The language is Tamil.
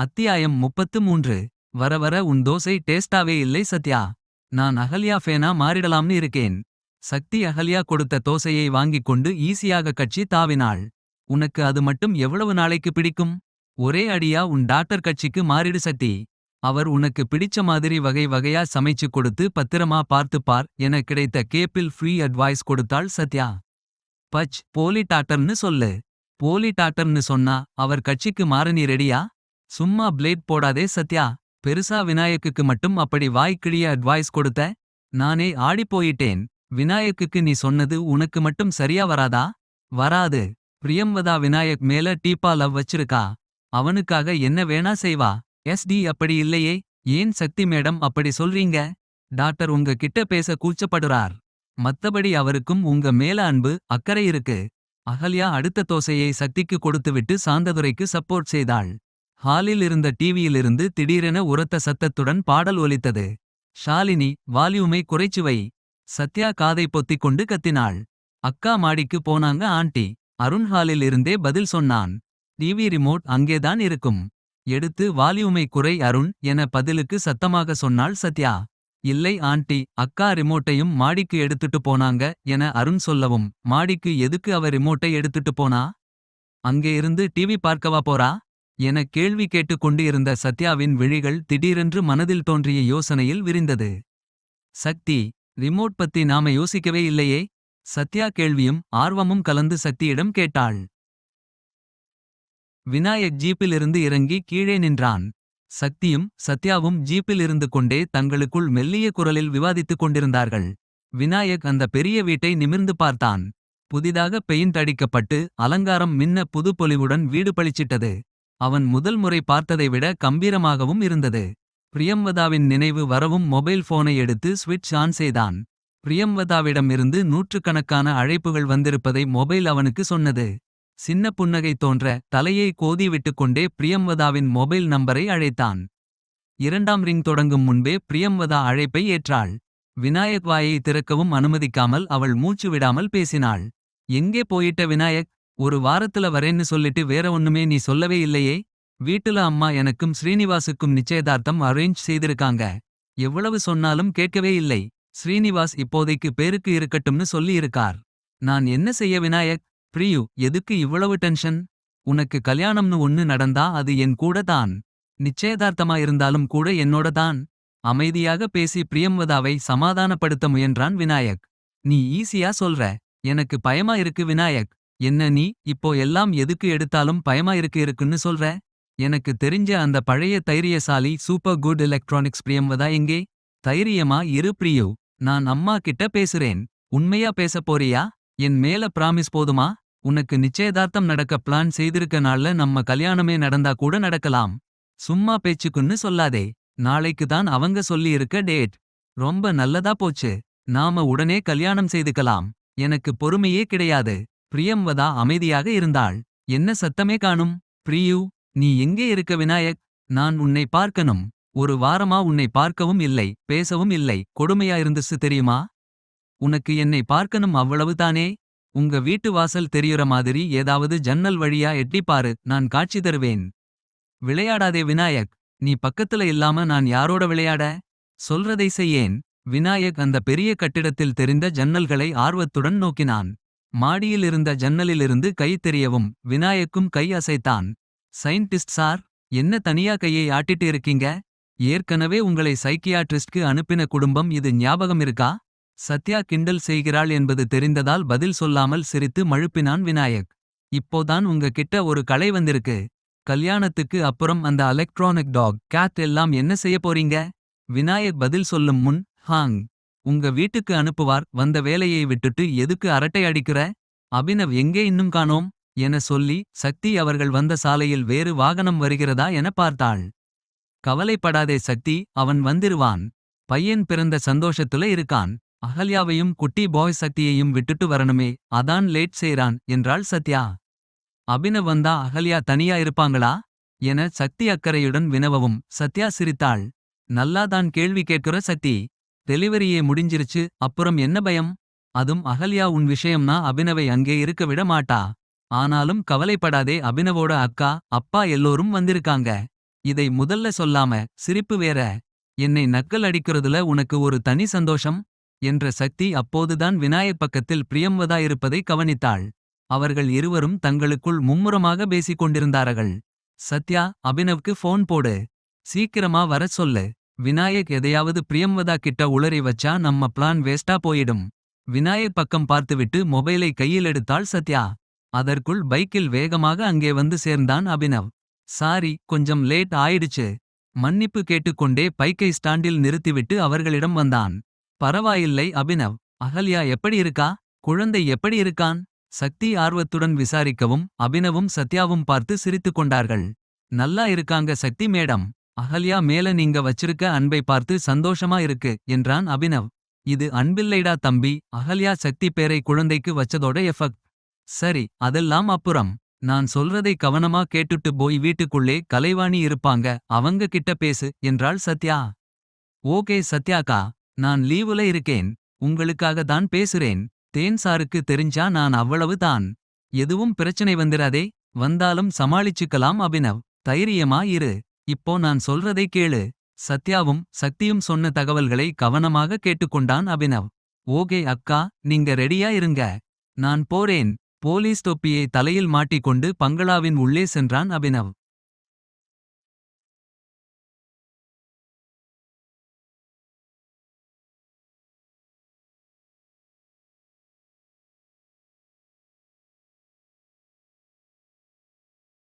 அத்தியாயம் முப்பத்து மூன்று. வர வர உன் தோசை டேஸ்டாவே இல்லை சத்யா. நான் அகல்யா ஃபேனா மாறிடலாம்னு இருக்கேன். சக்தி அகல்யா கொடுத்த தோசையை வாங்கிக் கொண்டு ஈஸியாக கட்சி தாவினாள். உனக்கு அது மட்டும் எவ்வளவு நாளைக்கு பிடிக்கும்? ஒரே அடியா உன் டாக்டர் கட்சிக்கு மாறிடு சக்தி. அவர் உனக்கு பிடிச்ச மாதிரி வகை வகையா சமைச்சு கொடுத்து பத்திரமா பார்த்துப் பார் என கிடைத்த கேப்பில் ஃப்ரீ அட்வைஸ் கொடுத்தாள் சத்யா. பச் போலி டாக்டர்னு சொல்லு. போலி டாக்டர்னு சொன்னா அவர் கட்சிக்கு மாற நீ ரெடியா? சும்மா பிளேட் போடாதே சத்யா. பெருசா விநாயக்குக்கு மட்டும் அப்படி வாய்க்கிழிய அட்வைஸ் கொடுத்த நானே ஆடிப் போயிட்டேன். விநாயக்குக்கு நீ சொன்னது உனக்கு மட்டும் சரியா வராதா? வராது. பிரியம்வதா விநாயக் மேல டீப்பா லவ் வச்சிருக்கா. அவனுக்காக என்ன வேணா செய்வா. எஸ்டி அப்படி இல்லையே. ஏன் சக்தி மேடம் அப்படி சொல்றீங்க? டாக்டர் உங்க கிட்ட பேச கூச்சப்படுறார். மத்தபடி அவருக்கும் உங்க மேல அன்பு அக்கறை இருக்கு. அகல்யா அடுத்த தோசையை சக்திக்கு கொடுத்துவிட்டு சாந்ததுரைக்கு சப்போர்ட் செய்தாள். ஹாலில் இருந்த டிவியிலிருந்து திடீரென உரத்த சத்தத்துடன் பாடல் ஒலித்தது. ஷாலினி வால்யூமை குறைச்சு வை. சத்யா காதை பொத்திக் கொண்டு கத்தினாள். அக்கா மாடிக்கு போனாங்க ஆண்டி. அருண் ஹாலில் இருந்தே பதில் சொன்னான். டிவி ரிமோட் அங்கேதான் இருக்கும். எடுத்து வால்யூமை குறை அருண் என பதிலுக்கு சத்தமாக சொன்னாள் சத்யா. இல்லை ஆண்டி அக்கா ரிமோட்டையும் மாடிக்கு எடுத்துட்டு போனாங்க என அருண் சொல்லவும் மாடிக்கு எதுக்கு அவ ரிமோட்டை எடுத்துட்டு போனா? அங்கே இருந்து டிவி பார்க்கவா போறா? என கேள்வி கேட்டுக் கொண்டிருந்த சத்யாவின் விழிகள் திடீரென்று மனதில் தோன்றிய யோசனையில் விரிந்தது. சக்தி ரிமோட் பத்தி நாம யோசிக்கவே இல்லையே? சத்யா கேள்வியும் ஆர்வமும் கலந்து சக்தியிடம் கேட்டாள். விநாயக் ஜீப்பிலிருந்து இறங்கி கீழே நின்றான். சக்தியும் சத்யாவும் ஜீப்பில் இருந்து கொண்டே தங்களுக்குள் மெல்லிய குரலில் விவாதித்துக் கொண்டிருந்தார்கள். விநாயக் அந்த பெரிய வீட்டை நிமிர்ந்து பார்த்தான். புதிதாக பெயிண்ட் அடிக்கப்பட்டு அலங்காரம் மின்ன புது பொலிவுடன் வீடு பளிச்சிட்டது. அவன் முதல் முறை பார்த்ததை விட கம்பீரமாகவும் இருந்தது. பிரியம்வதாவின் நினைவு வரவும் மொபைல் போனை எடுத்து ஸ்விட்ச் ஆன் செய்தான். பிரியம்வதாவிடமிருந்து நூற்றுக்கணக்கான அழைப்புகள் வந்திருப்பதை மொபைல் அவனுக்கு சொன்னது. சின்ன புன்னகை தோன்ற தலையை கோதி விட்டுக்கொண்டே பிரியம்வதாவின் மொபைல் நம்பரை அழைத்தான். இரண்டாம் ரிங் தொடங்கும் முன்பே பிரியம்வதா அழைப்பை ஏற்றாள். விநாயக் வாயை திறக்கவும் அனுமதிக்காமல் அவள் மூச்சு விடாமல் பேசினாள். எங்கே போயிட்ட விநாயக்? ஒரு வாரத்துல வரேன்னு சொல்லிட்டு வேற ஒண்ணுமே நீ சொல்லவே இல்லையே? வீட்டுல அம்மா எனக்கும் ஸ்ரீனிவாசுக்கும் நிச்சயதார்த்தம் அரேஞ்ச் செய்திருக்காங்க. எவ்வளவு சொன்னாலும் கேட்கவே இல்லை. ஸ்ரீனிவாஸ் இப்போதைக்கு பேருக்கு இருக்கட்டும்னு சொல்லியிருக்கார். நான் என்ன செய்ய விநாயக்? பிரியு எதுக்கு இவ்வளவு டென்ஷன்? உனக்கு கல்யாணம்னு ஒன்னு நடந்தா அது என் கூட தான். நிச்சயதார்த்தமா இருந்தாலும் கூட என்னோட தான். அமைதியாக பேசி பிரியம்வதாவை சமாதானப்படுத்த முயன்றான் விநாயக். நீ ஈஸியா சொல்ற. எனக்கு பயமா இருக்கு விநாயக். என்ன நீ இப்போ எல்லாம் எதுக்கு எடுத்தாலும் பயமா இருக்கு இருக்குன்னு சொல்ற? எனக்கு தெரிஞ்ச அந்த பழைய தைரியசாலி சூப்பர் குட் எலக்ட்ரானிக்ஸ் பிரியம்வதா எங்கே? தைரியமா இரு பிரியு நான் அம்மா கிட்ட பேசுறேன். உண்மையா பேசப் போறியா? என் மேல பிராமிஸ் போதுமா? உனக்கு நிச்சயதார்த்தம் நடக்க பிளான் செய்திருக்க நாள்ல நம்ம கல்யாணமே நடந்தா கூட நடக்கலாம். சும்மா பேச்சுக்குன்னு சொல்லாதே. நாளைக்கு தான் அவங்க சொல்லியிருக்க டேட் ரொம்ப நல்லதா போச்சு. நாம உடனே கல்யாணம் செய்துக்கலாம். எனக்கு பொறுமையே கிடையாது. பிரியம்வதா அமைதியாக இருந்தாள். என்ன சத்தமே காணும்? பிரியு நீ எங்கே இருக்க விநாயக்? நான் உன்னை பார்க்கணும். ஒரு வாரமா உன்னை பார்க்கவும் இல்லை பேசவும் இல்லை. கொடுமையா இருந்துச்சு தெரியுமா? உனக்கு என்னை பார்க்கணும் அவ்வளவுதானே உங்க வீட்டு வாசல் தெரியுற மாதிரி ஏதாவது ஜன்னல் வழியா எட்டிப்பாரு நான் காட்சி தருவேன். விளையாடாதே விநாயக் நீ பக்கத்துல இல்லாம நான் யாரோட விளையாட? சொல்றதை செய்யேன். விநாயக் அந்த பெரிய கட்டிடத்தில் தெரிந்த ஜன்னல்களை ஆர்வத்துடன் நோக்கினான். மாடியிலிருந்த ஜன்னலிலிருந்து கை தெரியவும் விநாயக்கும் கை அசைத்தான். சயின்டிஸ்ட் சார் என்ன தனியா கையை ஆட்டிட்டு இருக்கீங்க? ஏற்கனவே உங்களை சைக்கியாட்ரிஸ்ட்க்கு அனுப்பின குடும்பம் இது ஞாபகம் இருக்கா? சத்யா கிண்டல் செய்கிறாள் என்பது தெரிந்ததால் பதில் சொல்லாமல் சிரித்து மழுப்பினான் விநாயக். இப்போதான் உங்க கிட்ட ஒரு கலை வந்திருக்கு. கல்யாணத்துக்கு அப்புறம் அந்த எலக்ட்ரானிக் டாக் கேட் எல்லாம் என்ன செய்ய போறீங்க? விநாயக் பதில் சொல்லும் முன் ஹாங் உங்க வீட்டுக்கு அனுப்புவார் வந்த வேலையை விட்டுட்டு எதுக்கு அரட்டை அடிக்கிற? அபினவ் எங்கே இன்னும் காணோம்? என சொல்லி சக்தி அவர்கள் வந்த சாலையில் வேறு வாகனம் வருகிறதா என பார்த்தாள். கவலைப்படாதே சக்தி அவன் வந்திருவான். பையன் பிறந்த சந்தோஷத்துல இருக்கான். அகல்யாவையும் குட்டி பாய் சக்தியையும் விட்டுட்டு வரணுமே அதான் லேட் செய்றான் என்றாள் சத்யா. அபினவ் வந்தா அகல்யா தனியா இருப்பாங்களா? என சக்தி அக்கறையுடன் வினவவும் சத்யா சிரித்தாள். நல்லாதான் கேள்வி கேட்கிற சக்தி. டெலிவரியே முடிஞ்சிருச்சு அப்புறம் என்ன பயம்? அதும் அகல்யா உன் விஷயம்னா அபினவை அங்கே இருக்க விட மாட்டா. ஆனாலும் கவலைப்படாதே அபினவோட அக்கா அப்பா எல்லோரும் வந்திருக்காங்க. இதை முதல்ல சொல்லாம சிரிப்பு வேற. என்னை நக்கல் அடிக்கிறதுல உனக்கு ஒரு தனி சந்தோஷம்? என்ற சக்தி அப்போதுதான் விநாயக் பக்கத்தில் பிரியம்வதாயிருப்பதை கவனித்தாள். அவர்கள் இருவரும் தங்களுக்குள் மும்முரமாக பேசிக் கொண்டிருந்தார்கள் சத்யா அபினவ்க்கு ஃபோன் போடு. சீக்கிரமா வரச் சொல்லு. விநாயக் எதையாவது பிரியம்வதா கிட்ட உளறி வச்சா நம்ம பிளான் வேஸ்டா போயிடும். விநாயக் பக்கம் பார்த்துவிட்டு மொபைலை கையில் எடுத்தாள் சத்யா. அதற்குள் பைக்கில் வேகமாக அங்கே வந்து சேர்ந்தான் அபினவ். சாரி கொஞ்சம் லேட் ஆயிடுச்சு. மன்னிப்பு கேட்டுக்கொண்டே பைக்கை ஸ்டாண்டில் நிறுத்திவிட்டு அவர்களிடம் வந்தான். பரவாயில்லை அபினவ். அகல்யா எப்படி இருக்கா? குழந்தை எப்படி இருக்கான்? சக்தி ஆர்வத்துடன் விசாரிக்கவும் அபினவும் சத்யாவும் பார்த்து சிரித்துக் கொண்டார்கள். நல்லா இருக்காங்க சக்தி மேடம். அகல்யா மேல நீங்க வச்சிருக்க அன்பை பார்த்து சந்தோஷமா இருக்கு என்றான் அபினவ் இது அன்பில்லைடா தம்பி அகல்யா சக்தி பேரை குழந்தைக்கு வச்சதோட எஃபெக்ட். சரி அதெல்லாம் அப்புறம். நான் சொல்றதை கவனமா கேட்டுட்டு போய் வீட்டுக்குள்ளே கலைவாணி இருப்பாங்க அவங்க கிட்ட பேசு என்றாள் சத்யா. ஓகே சத்யாக்கா நான் லீவுல இருக்கேன் உங்களுக்காக தான் பேசுறேன் தேன் சாருக்கு தெரிஞ்சா நான் அவ்வளவு தான். எதுவும் பிரச்சனை வந்திராதே வந்தாலும் சமாளிச்சுக்கலாம் அபினவ் தைரியமா இரு. இப்போ நான் சொல்றதை கேளு. சத்யாவும் சக்தியும் சொன்ன தகவல்களை கவனமாக கேட்டுக்கொண்டான் அபினவ். ஓகே அக்கா நீங்க ரெடியா இருங்க. நான் போறேன். போலீஸ் தொப்பியை தலையில் மாட்டிக்கொண்டு பங்களாவின் உள்ளே சென்றான் அபினவ்.